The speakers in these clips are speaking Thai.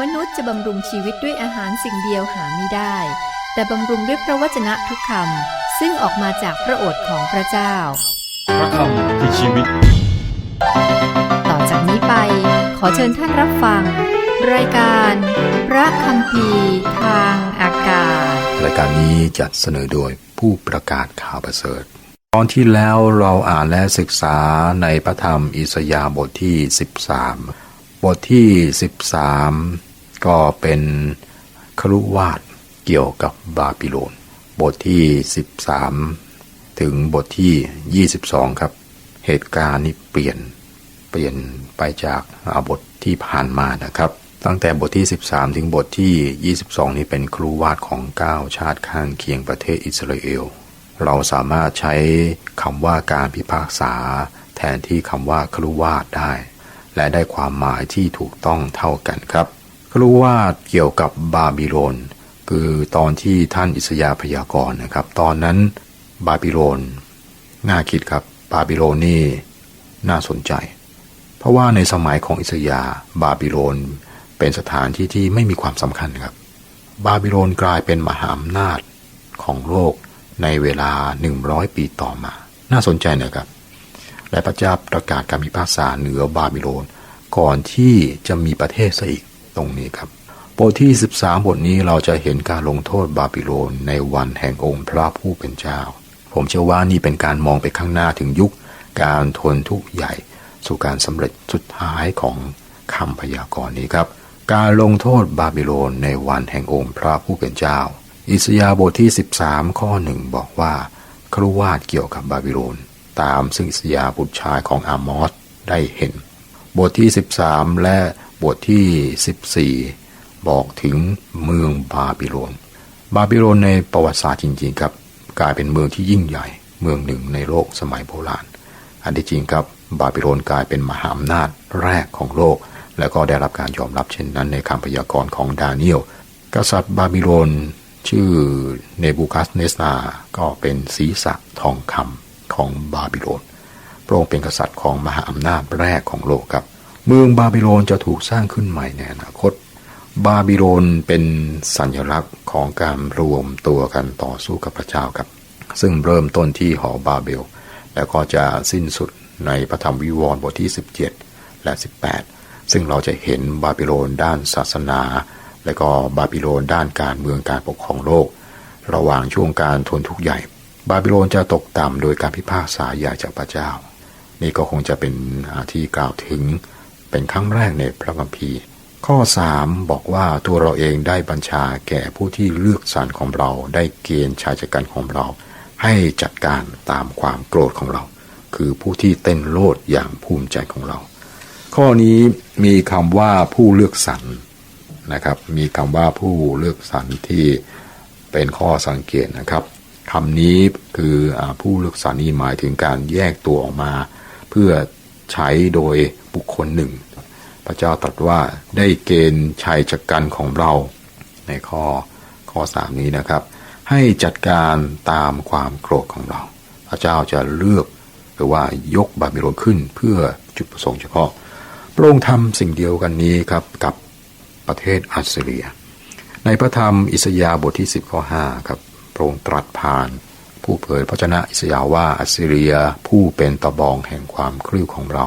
มนุษย์จะบำรุงชีวิตด้วยอาหารสิ่งเดียวหาไม่ได้ แต่บำรุงด้วยพระวจนะทุกคำซึ่งออกมาจากพระโอษฐ์ของพระเจ้า พระคำคือชีวิต ต่อจากนี้ไป ขอเชิญท่านรับฟัง รายการ พระคำพีร์ทางอากาศ รายการนี้จัดเสนอโดยผู้ประกาศข่าวประเสริฐ ตอนที่แล้วเราอ่านและศึกษาในพระธรรมอิสยาห์บทที่ 13 บทที่ 13 ก็เป็นครุวาดเกี่ยวกับบาบิโลน บทที่ 13 ถึงบทที่ 22 ครับ เหตุการณ์นี้เปลี่ยนเปลี่ยนไปจากอาบทที่ผ่านมานะครับ ตั้งแต่บทที่ 13 ถึงบทที่ 22 นี้เป็นครูวาดของ 9 ชาติข้างเคียงประเทศอิสราเอล เราสามารถใช้คำว่าการพิพากษา แทนที่คำว่าครูวาดได้ และได้ความหมายที่ถูกต้องเท่ากันครับครูวาดเกี่ยวกับบาบิโลนคือตอนที่ท่านอิสยาพยากรณ์นะครับ ตอนนั้นบาบิโลนน่าคิดครับบาบิโลนนี่น่าสนใจ เพราะว่าในสมัยของอิสยาบาบิโลนเป็นสถานที่ที่ไม่มีความสำคัญครับ บาบิโลนกลายเป็นมหาอำนาจของโลกในเวลา 100 ปีต่อมา น่าสนใจนะครับ และพระเจ้าประกาศการพิพากษาเหนือบาบิโลน ก่อนที่จะมีประเทศซะอีกตรงนี้ครับบทที่ 13 บทนี้เราจะเห็นการลงโทษบาบิโลนในวันแห่งองค์พระผู้เป็นเจ้า ผมเชื่อว่านี่เป็นการมองไปข้างหน้าถึงยุค การทนทุกข์ใหญ่ สู่การสำเร็จสุดท้ายของคำพยากรณ์นี้ครับ การลงโทษบาบิโลนในวันแห่งองค์พระผู้เป็นเจ้า อิสยาบทที่ 13 ข้อหนึ่งบอกว่าครุวาดเกี่ยวกับบาบิโลน ตามซึ่งอิสยาบุตรชายของอามอสได้เห็น บทที่ 13 และบทที่ 14 บอกถึงเมืองบาบิโลน บาบิโลนในประวัติศาสตร์จริงๆครับกลายเป็นเมืองที่ยิ่งใหญ่เมืองหนึ่งในโลกสมัยโบราณ อันที่จริงครับบาบิโลนกลายเป็นมหาอำนาจแรกของโลก และก็ได้รับการยอมรับเช่นนั้นในคำพยากรณ์ของดาเนียลกษัตริย์บาบิโลนชื่อเนบูคัสเนสนาก็เป็นศีรษะทองคำ ของบาบิโลน พระองค์เป็นกษัตริย์ของมหาอำนาจแรกของโลกครับ เมืองบาบิโลนจะถูกสร้างขึ้นใหม่ในอนาคต บาบิโลนเป็นสัญลักษณ์ของการรวมตัวกันต่อสู้กับพระเจ้าครับ ซึ่งเริ่มต้นที่หอบาเบล แล้วก็จะสิ้นสุดในพระธรรมวิวรณ์บทที่ 17 และ 18 ซึ่งเราจะเห็นบาบิโลนด้านศาสนา และก็บาบิโลนด้านการเมืองการปกครองโลก ระหว่างช่วงการทนทุกข์ใหญ่ บาบิโลนจะตกต่ำโดยการพิพากษาใหญ่จากพระเจ้า นี่ก็คงจะเป็นอาที่กล่าวถึงเป็นครั้งแรกในพระคัมภีร์ ข้อ 3 บอกว่าตัวเราเองได้บัญชาแก่ผู้ที่เลือกสรรของเรา ได้เกณฑ์ชายจัดการของเรา ให้จัดการตามความโกรธของเรา คือผู้ที่เต้นโลดอย่างภูมิใจของเรา ข้อนี้มีคำว่าผู้เลือกสรรนะครับ มีคำว่าผู้เลือกสรรที่เป็นข้อสังเกตนะครับ คำนี้คืออผู้เลือกสรนี่หมายถึงการแยกตัวออกมา เพื่อใช้โดยบุคคลหนึ่ง พระเจ้าตรัสว่าได้เกณฑ์ชัยจักกันของเราในข้อข้อสามนี้นะครับ ให้จัดการตามความโกรธของเรา พระเจ้าจะเลือกหรือว่ายกบาบิโลนขึ้นเพื่อจุดประสงค์เฉพาะพระองค์ทำสิ่งเดียวกันนี้ครับกับประเทศอัสเรีย ในพระธรรมอิสยาห์บทที่ 10ข้อ5ครับ พรงตรัสผ่าน ผู้เผยพระชนะอิสยาว่าอัสซีเรียผู้เป็นตะบองแห่งความคลิ้วของเรา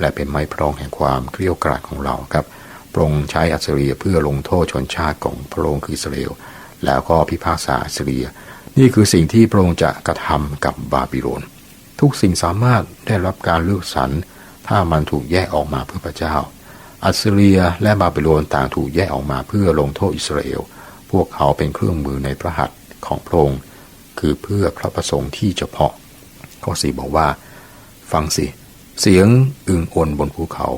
และเป็นไม้พรองแห่งความเกลี้ยวกราดของเราครับพระองค์ใช้อัสซีเรียเพื่อลงโทษชนชาติของพระองค์คืออิสราเอลแล้วก็พิพากษาอัสซีเรีย นี่คือสิ่งที่พระองค์จะกระทำกับบาบิโลนทุกสิ่งสามารถได้รับการเลือกสรรถ้ามันถูกแยกออกมาเพื่อพระเจ้า อัสเรียและบาบิโลนต่างถูกแยกออกมาเพื่อลงโทษอิสราเอล พวกเขาเป็นเครื่องมือในพระหัตถ์ ของพระองค์คือเพื่อพระประสงค์ที่เฉพาะ ข้อสี่บอกว่า ฟังสิ เสียงอึงอนบนภูเขา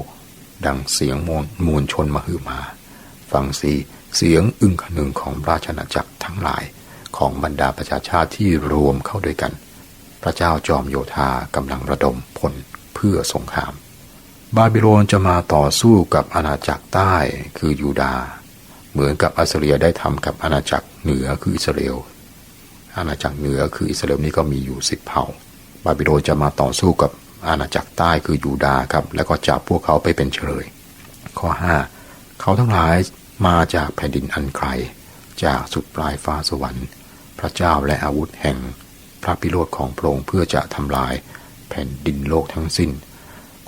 ดังเสียงมวลมวลชนมาฮือมา ฟังสิเสียงอึงขนึงของราชอาจักรทั้งหลายของบรรดาประชาชาติที่รวมเข้าด้วยกัน พระเจ้าจอมโยธากำลังระดมพลเพื่อสงคราม บาบิโลนจะมาต่อสู้กับอาณาจักรใต้คือยูดา เหมือนกับอัสเซียได้ทำกับอาณาจักรเหนือคืออิสราเอล อาณาจักรเหนือคืออิสราเอลนี่ก็มีอยู่สิบเผ่า บาบิโลนจะมาต่อสู้กับอาณาจักรใต้คือยูดาห์ครับ แล้วก็จับพวกเขาไปเป็นเฉลย ข้อ 5 เขาทั้งหลายมาจากแผ่นดินอันไกลจากสุดปลายฟ้าสวรรค์ พระเจ้าและอาวุธแห่งพระพิโรธของพระองค์เพื่อจะทำลายแผ่นดินโลกทั้งสิ้น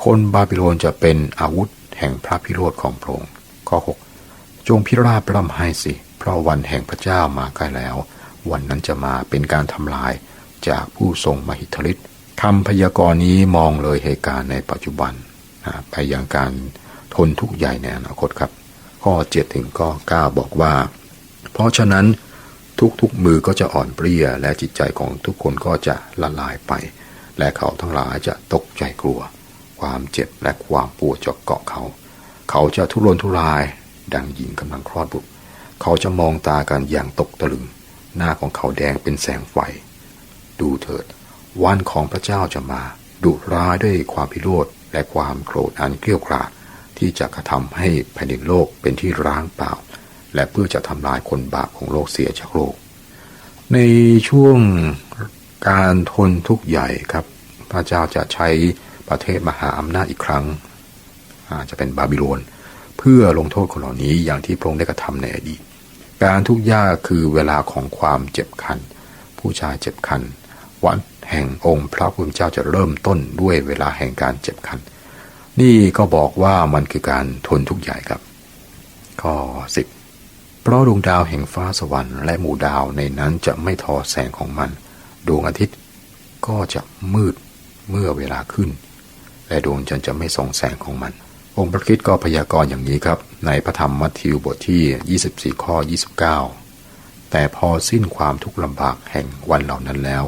คนบาบิโลนจะเป็นอาวุธแห่งพระพิโรธของพระองค์ข้อ 6 จงพิราบร่ำไห้สิ เพราะวันแห่งพระเจ้ามาใกล้แล้ว วันนั้นจะมาเป็นการทำลายจากผู้ทรงมหิทธิฤทธิ์คำพยากรณ์นี้มองเลยเหตุการณ์ในปัจจุบันไปยังการทนทุกข์ใหญ่ในอนาคตครับ ข้อ7ถึงข้อ9บอกว่า เพราะฉะนั้นทุกๆมือก็จะอ่อนเปรี้ยและจิตใจของทุกคนก็จะละลายไป และเขาทั้งหลายจะตกใจกลัว ความเจ็บและความปวดจะเกาะเขา เขาจะทุรนทุรายดังหญิงกำลังคลอดบุตร เขาจะมองตากันอย่างตกตะลึง หน้าของเขาแดงเป็นแสงไฟ ดูเถิด วันของพระเจ้าจะมา ดุร้ายด้วยความพิโรธและความโกรธอันเกลี้ยวกราดที่จะกระทำให้แผ่นดินโลกเป็นที่ร้างเปล่า และเพื่อจะทำลายคนบาปของโลกเสียจากโลก ในช่วงการทนทุกข์ใหญ่ครับ พระเจ้าจะใช้ประเทศมหาอำนาจอีกครั้งอาจจะเป็นบาบิโลน เพื่อลงโทษคนเหล่านี้อย่างที่พระองค์ได้กระทำในอดีต การทุกข์ยากคือเวลาของความเจ็บคัน ผู้ชายเจ็บคัน วันแห่งองค์พระผู้เป็นเจ้าจะเริ่มต้นด้วยเวลาแห่งการเจ็บคัน นี่ก็บอกว่ามันคือการทนทุกข์ใหญ่ครับ ข้อสิบเพราะดวงดาวแห่งฟ้าสวรรค์และหมู่ดาวในนั้นจะไม่ทอแสงของมัน ดวงอาทิตย์ก็จะมืดเมื่อเวลาขึ้น และดวงจันทร์จะไม่ส่องแสงของมัน องค์พระคริสต์ก็พยากรณ์อย่างนี้ครับ ในพระธรรมมัทธิวบทที่ 24 ข้อ 29 แต่พอสิ้นความทุกข์ลำบากแห่งวันเหล่านั้นแล้ว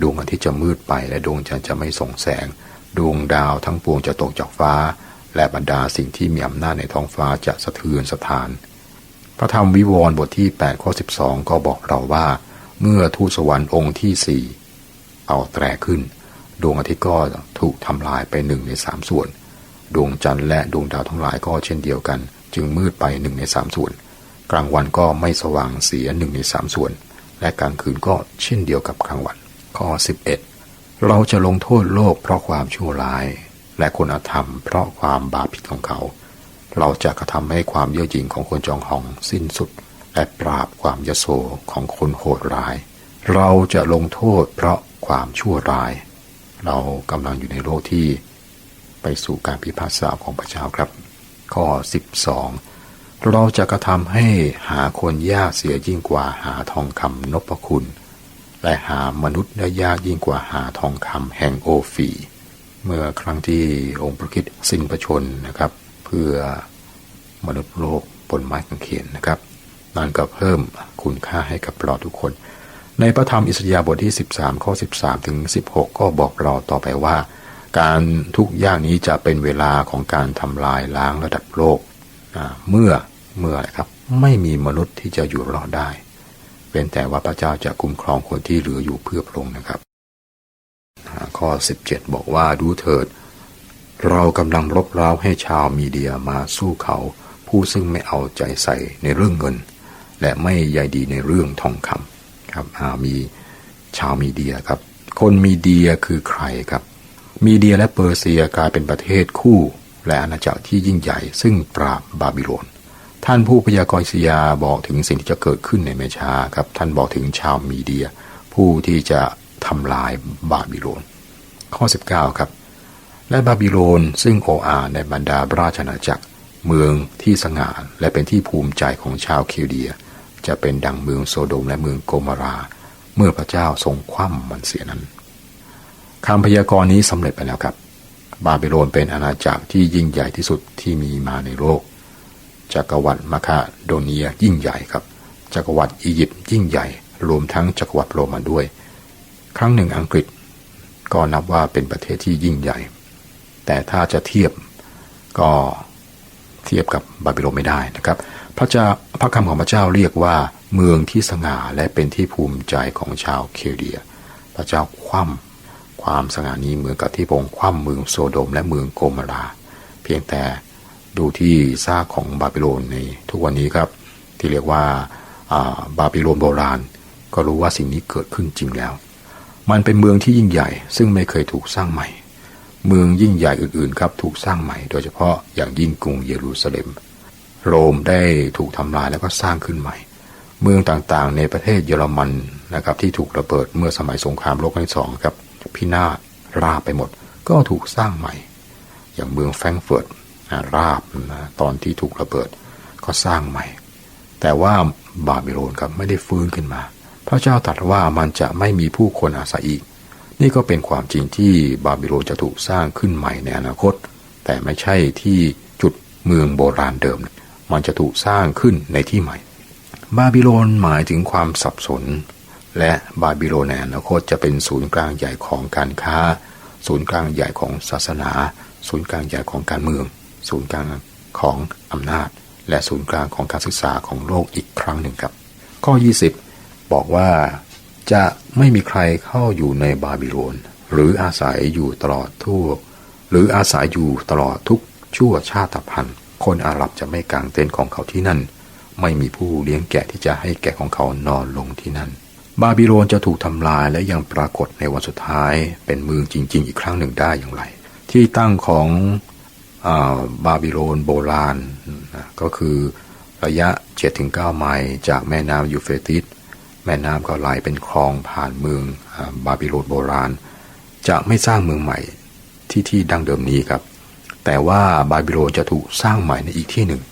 ดวงอาทิตย์จะมืดไปและดวงจันทร์จะไม่ส่องแสง ดวงดาวทั้งปวงจะตกจากฟ้า และบรรดาสิ่งที่มีอำนาจในท้องฟ้าจะสะเทือนสถาน พระธรรมวิวรณ์บทที่ 8 ข้อ 12 ก็บอกเราว่า เมื่อทูตสวรรค์องค์ที่สี่เอาแตรขึ้น ดวงอาทิตย์ก็ถูกทำลายไปหนึ่งในสามส่วน ดวงจันทร์และดวงดาวทั้งหลายก็เช่นเดียวกัน จึงมืดไปหนึ่งในสามส่วน กลางวันก็ไม่สว่างเสียหนึ่งในสามส่วน และกลางคืนก็เช่นเดียวกับกลางวัน ข้อ 11 เราจะลงโทษโลกเพราะความชั่วร้าย และคนอธรรมเพราะความบาปผิดของเขา เราจะกระทำให้ความเย่อหยิ่งของคนจองหองสิ้นสุด และปราบความยโสของคนโหดร้าย เราจะลงโทษเพราะความชั่วร้าย เรากำลังอยู่ในโลกที่ ไปสู่การพิพากษาของพระเจ้าครับ ข้อ 12 เราจะกระทำให้หาคนยากเสียยิ่งกว่าหาทองคำนพคุณ และหามนุษย์ได้ยากยิ่งกว่าหาทองคำแห่งโอฟี เมื่อครั้งที่องค์พระคิดสิ้นพระชนนะครับ เพื่อมนุษย์โลกบนไม้กางเขนนะครับนั่นก็เพิ่มคุณค่าให้กับเราทุกคน ในพระธรรมอิสยาห์บทที่ 13 ข้อ 13 ถึง 16 ก็บอกเราต่อไปว่า การทุกข์ยากนี้จะเป็นเวลาของการทำลายล้างระดับโลกเมื่อเมื่ออะไรครับ ไม่มีมนุษย์ที่จะอยู่รอดได้ เป็นแต่ว่าพระเจ้าจะคุ้มครองคนที่เหลืออยู่เพื่อพระองค์นะครับอ่าข้อ 17 บอกว่าดูเถิด เรากำลังรบเร้าให้ชาวมีเดียมาสู้เขา ผู้ซึ่งไม่เอาใจใส่ในเรื่องเงิน และไม่ใยดีในเรื่องทองคำครับมีชาวมีเดียครับ คนมีเดียคือใครครับ มีเดียและเปอร์เซียกลายเป็นประเทศคู่ และอาณาจักรที่ยิ่งใหญ่ ซึ่งปราบบาบิโลนท่านผู้พยากรณ์อิสยาบอกถึงสิ่งที่จะเกิดขึ้นในไม่ช้าครับ ท่านบอกถึงชาวมีเดีย ผู้ที่จะทำลายบาบิโลน ข้อ 19 ครับ และบาบิโลนซึ่งโออาในบรรดาราชอาณาจักร เมืองที่สง่าและเป็นที่ภูมิใจของชาวคิวเดีย จะเป็นดังเมืองโซโดมและเมืองโกมารา เมื่อพระเจ้าทรงคว่ำมันเสียนั้น คำพยากรณ์นี้สำเร็จไปแล้วครับ บาบิโลนเป็นอาณาจักรที่ยิ่งใหญ่ที่สุดที่มีมาในโลก จักรวรรดิมาคาโดเนียยิ่งใหญ่ครับ จักรวรรดิอียิปต์ยิ่งใหญ่ รวมทั้งจักรวรรดิโรมันด้วย ครั้งหนึ่งอังกฤษก็นับว่าเป็นประเทศที่ยิ่งใหญ่ แต่ถ้าจะเทียบก็เทียบกับบาบิโลนไม่ได้นะครับ พระเจ้าพระคำของพระเจ้าเรียกว่าเมืองที่สง่าและเป็นที่ภูมิใจของชาวเคเดีย พระเจ้าคว่ำ ความสง่านี้เหมือนกับที่พรองคว่ำเมืองโซโดมและเมืองโกมารา เพียงแต่ดูที่ซากของบาบิโลนในทุกวันนี้ครับ ที่เรียกว่าอ่าบาบิโลนโบราณ ก็รู้ว่าสิ่งนี้เกิดขึ้นจริงแล้ว มันเป็นเมืองที่ยิ่งใหญ่ ซึ่งไม่เคยถูกสร้างใหม่ เมืองยิ่งใหญ่อื่นๆครับถูกสร้างใหม่ โดยเฉพาะอย่างยิ่งกรุงเยรูซาเล็ม โรมได้ถูกทำลายแล้วก็สร้างขึ้นใหม่ เมืองต่างๆ ในประเทศเยอรมันนะครับที่ถูกระเบิดเมื่อสมัยสงครามโลกครั้งที่สองครับ พินาศราบไปหมด ก็ถูกสร้างใหม่ อย่างเมืองแฟรงเฟิร์ตราบนะตอนที่ถูกระเบิดก็สร้างใหม่ แต่ว่าบาบิโลนครับไม่ได้ฟื้นขึ้นมา พระเจ้าตรัสว่ามันจะไม่มีผู้คนอาศัยอีก นี่ก็เป็นความจริงที่บาบิโลนจะถูกสร้างขึ้นใหม่ในอนาคต แต่ไม่ใช่ที่จุดเมืองโบราณเดิม มันจะถูกสร้างขึ้นในที่ใหม่ บาบิโลนหมายถึงความสับสน และบาบิโลนในอนาคตจะเป็นศูนย์กลางใหญ่ของการค้า ศูนย์กลางใหญ่ของศาสนา ศูนย์กลางใหญ่ของการเมือง ศูนย์กลางของอำนาจ และศูนย์กลางของการศึกษาของโลกอีกครั้งหนึ่งครับ ข้อ 20 บอกว่าจะไม่มีใครเข้าอยู่ในบาบิโลน หรืออาศัยอยู่ตลอดทั่ว หรืออาศัยอยู่ตลอดทุกชั่วชาติพันธุ์ คนอาหรับจะไม่กางเต็นท์ของเขาที่นั่น ไม่มีผู้เลี้ยงแกะที่จะให้แกะของเขานอนลงที่นั่น บาบิโลนจะถูกทำลายและยังปรากฏในวันสุดท้ายเป็นเมืองจริง ๆ อีกครั้งหนึ่งได้อย่างไร ที่ตั้งของอาบาบิโลนโบราณนะก็คือระยะ 7-9 ไมล์จากแม่น้ำยูเฟรติสแม่น้ำก็ไหลเป็นคลองผ่านเมืองอาบาบิโลนโบราณ จะไม่สร้างเมืองใหม่ที่ที่ดั้งเดิมนี้ครับ แต่ว่าบาบิโลนจะถูกสร้างใหม่ในอีกที่หนึ่ง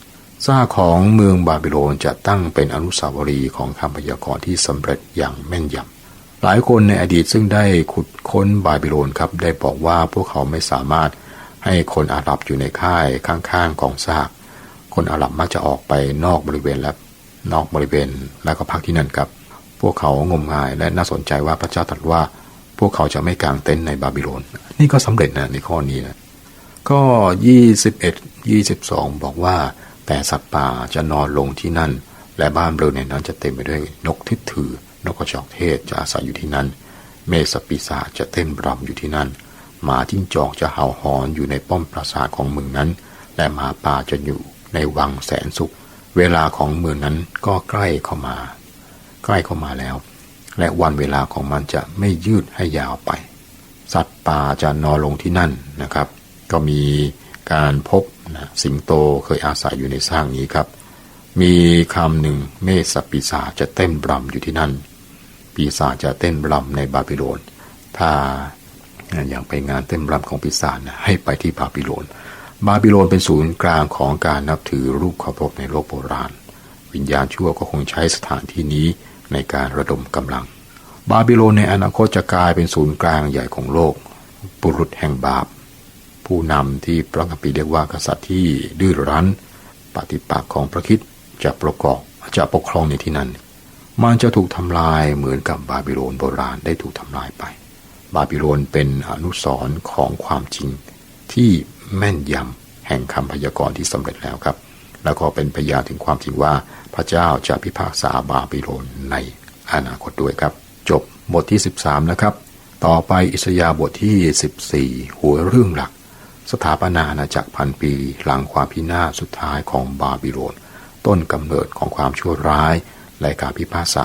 ซากของเมืองบาบิโลนจะตั้งเป็นอนุสาวรีย์ของคำพยากรณ์ที่สำเร็จอย่างแม่นยำหลายคนในอดีตซึ่งได้ขุดค้นบาบิโลนครับได้บอกว่าพวกเขาไม่สามารถให้คนอาหรับอยู่ในค่ายข้างๆของซาก คนอาหรับมักจะออกไปนอกบริเวณและนอกบริเวณแล้วก็พักที่นั่นครับ พวกเขางมงายและน่าสนใจว่าพระเจ้าตรัสว่า พวกเขาจะไม่กางเต็นท์ในบาบิโลน นี่ก็สำเร็จนะในข้อนี้นะก็21 22 บอกว่า แต่สัตว์ป่าจะนอนลงที่นั่น และบ้านเรือนในนั้นจะเต็มไปด้วยนกทิศถือนกกระจอกเทศจะอาศัยอยู่ที่นั่น เมสปีศาจจะเต้นรำอยู่ที่นั่น หมาจิ้งจอกจะเห่าหอนอยู่ในป้อมปราสาทของเมืองนั้น และหมาป่าจะอยู่ในวังแสนสุข เวลาของเมืองนั้นก็ใกล้เข้ามา ใกล้เข้ามาแล้ว และวันเวลาของมันจะไม่ยืดให้ยาวไป สัตว์ป่าจะนอนลงที่นั่นนะครับ ก็มี การพบนะสิงโตเคยอาศัยอยู่ในสร้างนี้ครับ มีคำหนึ่งเมสปีศาจะเต้นบรำอยู่ที่นั่น ปีศาจจะเต้นบรำในบาบิโลน ถ้าอย่างไปงานเต้นรำของปีศาจนะให้ไปที่บาบิโลน บาบิโลนเป็นศูนย์กลางของการนับถือรูปเคารพในโลกโบราณ วิญญาณชั่วก็คงใช้สถานที่นี้ในการระดมกำลัง บาบิโลนในอนาคตจะกลายเป็นศูนย์กลางใหญ่ของโลก บุรุษแห่งบาป ผู้นำที่พระคัมภีร์เรียกว่ากษัตริย์ที่ดื้อรั้น ปฏิปักษ์ของพระคิดจะประกอบจะปกครองในที่นั้น มันจะถูกทำลายเหมือนกับบาบิโลนโบราณได้ถูกทำลายไป บาบิโลนเป็นอนุสรณ์ของความจริง ที่แม่นยำแห่งคำพยากรณ์ที่สำเร็จแล้วครับ แล้วก็เป็นพยานถึงความจริงว่าพระเจ้าจะพิพากษาบาบิโลนในอนาคตด้วยครับ จบบทที่ 13 นะครับ ต่อไปอิสยาบทที่ 14 หัวเรื่องหลัก สถาปนาอาณาจักรพันปี หลังความพินาศสุดท้ายของบาบิโลน ต้นกำเนิดของความชั่วร้ายและการพิพากษา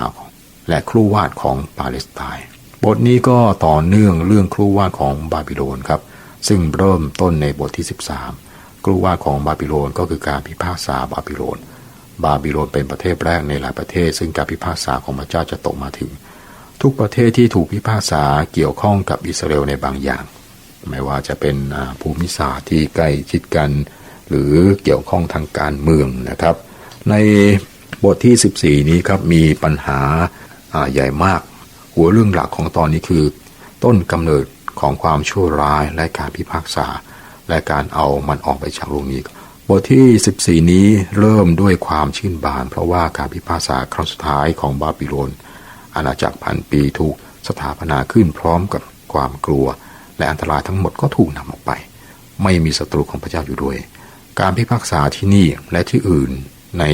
และครูวาดของปาเลสไตน์บทนี้ก็ต่อเนื่องเรื่องครูวาดของบาบิโลนครับ ซึ่งเริ่มต้นในบทที่ 13 ครูวาดของบาบิโลนก็คือการพิพากษาบาบิโลน บาบิโลนเป็นประเทศแรกในหลายประเทศ ซึ่งการพิพากษาของพระเจ้าจะตกมาถึง ทุกประเทศที่ถูกพิพากษาเกี่ยวข้องกับอิสราเอลในบางอย่าง ไม่ว่าจะเป็นภูมิศาสตร์ที่ใกล้ชิดกัน หรือเกี่ยวข้องทางการเมืองนะครับ ในบทที่ 14 นี้ครับมีปัญหาาใหญ่มาก หัวเรื่องหลักของตอนนี้คือ ต้นกำเนิดของความชั่วร้ายและการพิพากษา และการเอามันออกไปจากโลกนี้บทที่ 14 นี้เริ่มด้วยความชื่นบาน เพราะว่าการพิพากษาครั้งสุดท้ายของบาบิโลนอาณาจักรพันปีถูกสถาปนาขึ้นพร้อมกับความกลัว และอันตรายทั้งหมดก็ถูกนำออกไป ไม่มีศัตรูของพระเจ้าอยู่ด้วย การพิพากษาที่นี่และที่อื่นใน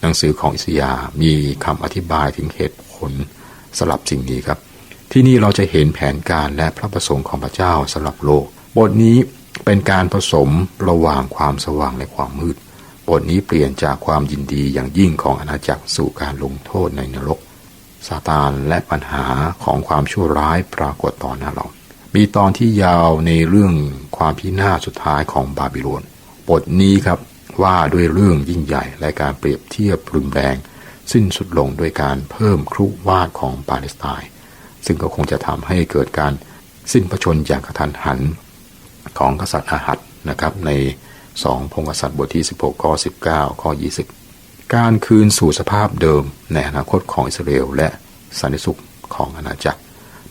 หนังสือของอิสยาห์มีคำอธิบายถึงเหตุผลสลับสิ่งนี้ครับ ที่นี่เราจะเห็นแผนการและพระประสงค์ของพระเจ้าสำหรับโลก บทนี้เป็นการผสมระหว่างความสว่างและความมืด บทนี้เปลี่ยนจากความยินดีอย่างยิ่งของอาณาจักรสู่การลงโทษในนรกซาตานและปัญหาของความชั่วร้ายปรากฏต่อหน้าเรา มีตอนที่ยาวในเรื่องความพินาศสุดท้ายของบาบิโลน บทนี้ครับว่าด้วยเรื่องยิ่งใหญ่และการเปรียบเทียบรุนแรง สิ้นสุดลงด้วยการเพิ่มครุวาดของปาเลสไตน์ซึ่งก็คงจะทำให้เกิดการสิ้นพระชนม์อย่างกระทันหันของกษัตริย์อาหัดนะครับในสองพงกษัตริย์บทที่ 16 ข้อ 19 ข้อ 20 การคืนสู่สภาพเดิมในอนาคตของอิสราเอลและสันติสุขของอาณาจักร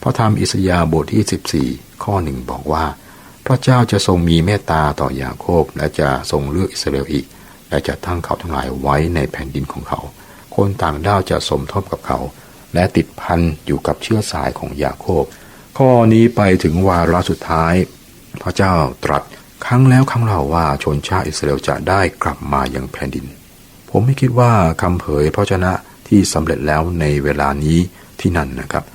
พระธรรมอิสยาห์บทที่ 14 ข้อหนึ่งบอกว่า พระเจ้าจะทรงมีเมตตาต่อยาโคบและจะทรงเลือกอิสราเอลอีก และจะตั้งเขาทั้งหลายไว้ในแผ่นดินของเขา คนต่างด้าวจะสมทบกับเขา และติดพันอยู่กับเชื้อสายของยาโคบ ข้อนี้ไปถึงวาระสุดท้าย พระเจ้าตรัสครั้งแล้วครั้งเล่าว่าชนชาติอิสราเอลจะได้กลับมายังแผ่นดิน ผมไม่คิดว่าคำเผยพระชนะที่สำเร็จแล้วในเวลานี้ที่นั่นนะครับ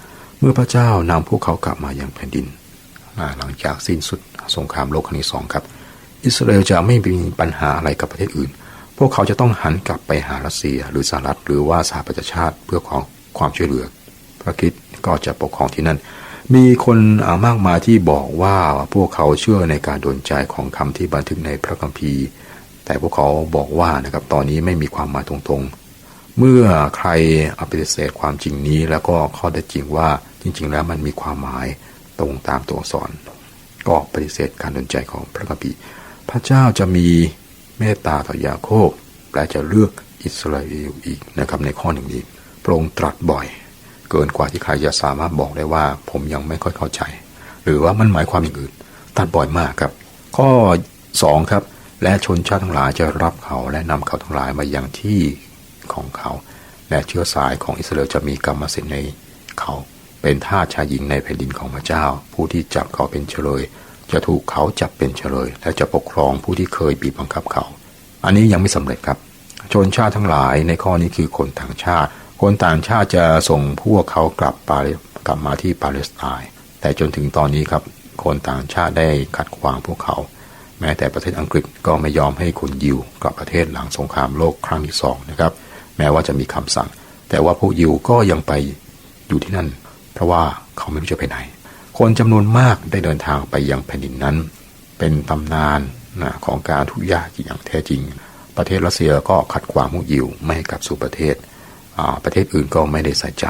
เมื่อพระเจ้านำพวกเขากลับมายังแผ่นดิน หลังจากสิ้นสุดสงครามโลกครั้งที่สองครับ อิสราเอลจะไม่มีปัญหาอะไรกับประเทศอื่น พวกเขาจะต้องหันกลับไปหารัสเซียหรือสหรัฐหรือว่าสหประชาชาติเพื่อขอความช่วยเหลือ พระคิดก็จะปกครองที่นั่น มีคนมากมายที่บอกว่าพวกเขาเชื่อในการโดนใจของคำที่บันทึกในพระคัมภีร์ แต่พวกเขาบอกว่านะครับตอนนี้ไม่มีความหมายตรงๆ เมื่อใครอาปฏิเสธความจริงนี้แล้วก็ข้อได้จริงว่า จริงๆแล้วมันมีความหมายตรงตามตัวอักษร ก็ปฏิเสธการดนใจของพระคัมภีร์พระเจ้าจะมีเมตตาต่อยาโคบและจะเลือกอิสราเอลอีกนะครับในข้อหนึ่งนี้พระองค์ตรัสบ่อย เกินกว่าที่ใครจะสามารถบอกได้ว่าผมยังไม่ค่อยเข้าใจ หรือว่ามันหมายความอย่างอื่นตรัสบ่อยมากครับ ข้อสองครับ และชนชาติทั้งหลายจะรับเขาและนำเขาทั้งหลายมาอย่างที่ของเขา และเชื้อสายของอิสราเอลจะมีกรรมสิทธิ์ในเขา เป็นทาสชายหญิงในแผ่นดินของพระเจ้า ผู้ที่จับเขาเป็นเฉลย จะถูกเขาจับเป็นเฉลย และจะปกครองผู้ที่เคยบีบบังคับเขา อันนี้ยังไม่สำเร็จครับ ชนชาติทั้งหลายในข้อนี้คือคนต่างชาติ คนต่างชาติจะส่งพวกเขากลับปากลับมาที่ปาเลสไตน์แต่จนถึงตอนนี้ครับ คนต่างชาติได้ขัดขวางพวกเขา แม้แต่ประเทศอังกฤษก็ไม่ยอมให้คนยิวกลับประเทศหลังสงครามโลกครั้งที่สองนะครับ แม้ว่าจะมีคำสั่ง แต่ว่าพวกยิวก็ยังไปอยู่ที่นั่น ราะว่าเขาไม่รู้จะไปไหน คนจำนวนมากได้เดินทางไปยังแผ่นดินนั้น เป็นตำนานนะของการทุกยากอย่างแท้จริง ประเทศรัสเซียก็ขัดขวางพวกยิวไม่ให้กลับสู่ประเทศ ประเทศอื่นก็ไม่ได้ใส่ใจ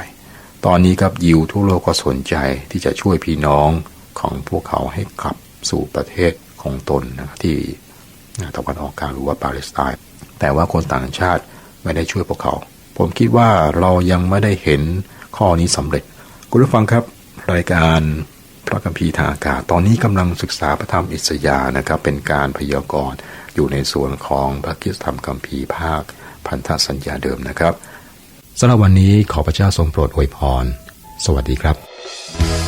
ตอนนี้ครับยิวทั่วโลกก็สนใจที่จะช่วยพี่น้องของพวกเขาให้กลับสู่ประเทศของตนนะที่ตะวันออกกลางหรือว่าปาเลสไตน์ แต่ว่าคนต่างชาติไม่ได้ช่วยพวกเขา ผมคิดว่าเรายังไม่ได้เห็นข้อนี้สำเร็จ คุณผู้ฟังครับ รายการพระคัมภีร์ทางอากาศตอนนี้กำลังศึกษาพระธรรมอิสยาห์นะครับ เป็นการพยากรณ์อยู่ในส่วนของพระคิสธรรมคัมภีร์ภาค พันธสัญญาเดิมนะครับสำหรับวันนี้ขอพระเจ้าทรงโปรดอวยพร สวัสดีครับ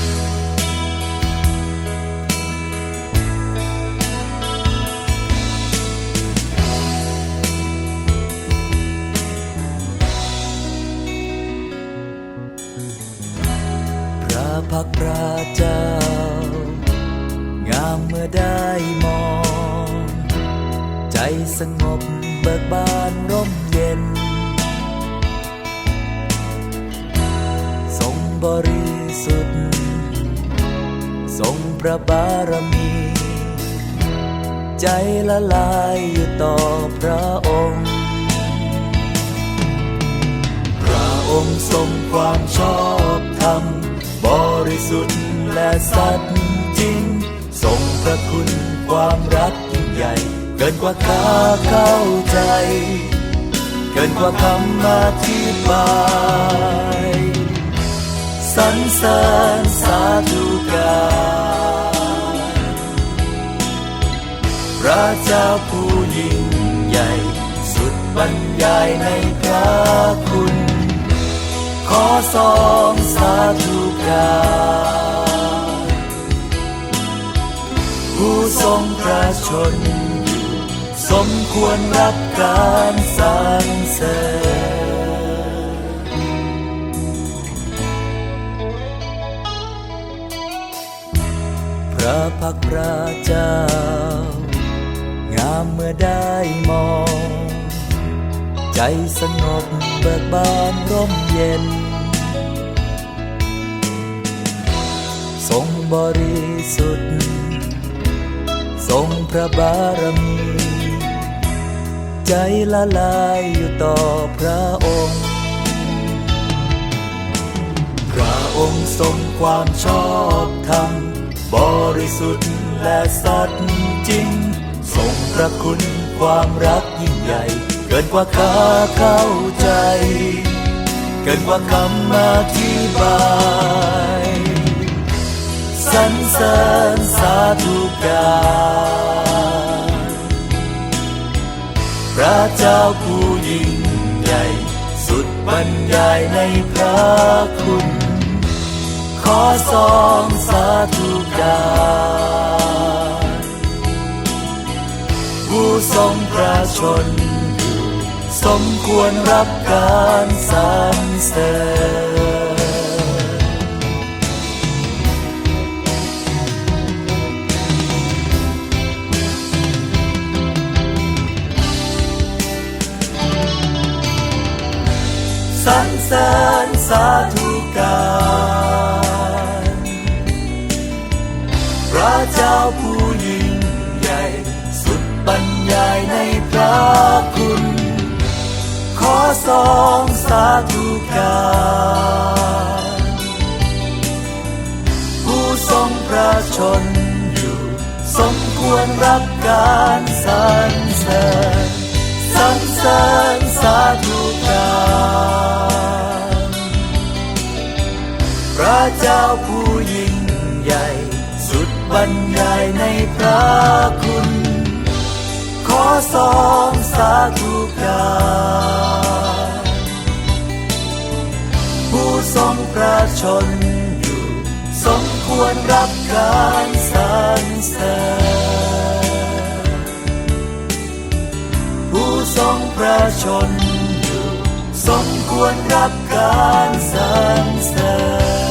พระพักตราเจ้า งามเมื่อได้มอง ใจสงบเบิกบานร่มเย็น ทรงบริสุทธิ์ ทรงพระบารมี ใจละลายอยู่ต่อพระองค์พระองค์ทรงความชอบธรรม ริสุทธิ์และสัตย์จริง ทรงพระคุณความรักยิ่งใหญ่ เกินกว่าข้าเข้าใจ เกินกว่าคำอธิบายสรรเสริญสาธุการพระเจ้าผู้ยิ่งใหญ่ สุดบรรยายในพระคุณ ขอสองสาา ผู้ทรงพระชนอยู่สมควรรับการสรรเสริญพระพักตร์พระเจ้า งามเมื่อได้มอง ใจสงบเบิกบานร่มเย็น ทรงบริสุทธิ์ ทรงพระบารมีใใจละลายอยู่ต่อพระองค์ พระองค์ทรงความชอบธรรม บริสุทธิ์และสัตย์จริง ทรงพระคุณความรักยิ่งใหญ่เกินกว่าข้าเข้าใจ เกินกว่าคำอธิบาย สรรเสริญสาธุการพระเจ้าผู้ยิ่งใหญ่ สุดบรรยายในพระคุณ ขอสองสาธุการผู้ทรงพระชนอยู่สมควรรับการสรรเสริญ สริญสาธุการพระเจ้าผู้ยิ่งใหญ่สุดบรรยายในพระคุณ ขอสองสาธุการผู้ทรงพระชนอยู่ สมควรรับการสรรเสริญสรรเสริญสาธุการ พระเจ้าผู้ยิ่งใหญ่ สุดบรรยายในพระคุณ ขอสองสาธุการผู้ทรงพระชนอยู่ สมควรรับการสรรเสริญผู้ทรงพระชนอยู่ สมควรรับการสรรเสริญ